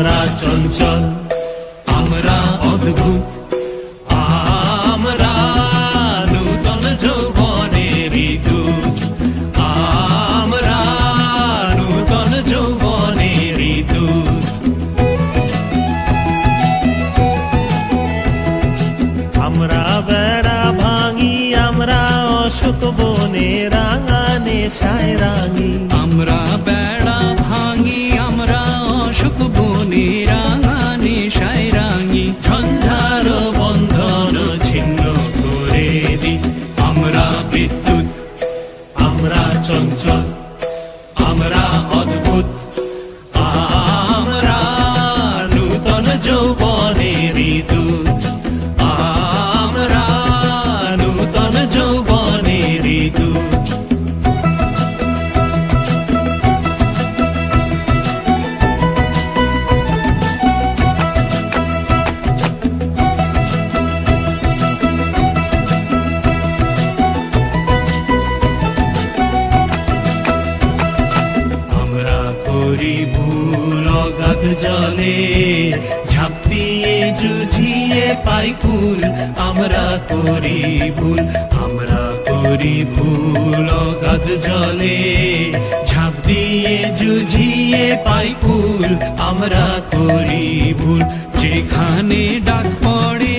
আমরা চঞ্চল আমরা অদ্ভুত আমরা নূতন আমরা বেড়া ভাঙি আমরা রাঙানে সায় রাঙি। আমরা বিদ্যুৎ। আমরা চঞ্চল। ঝাঁপ দিয়ে জুঝিয়ে পাই কুল আমরা করি ভুল, আমরা করি ভুল অগাধ জলে। ঝাঁপ দিয়ে জুঝিয়ে পাই কুল আমরা করি ভুল, যেখানে ডাক পড়ে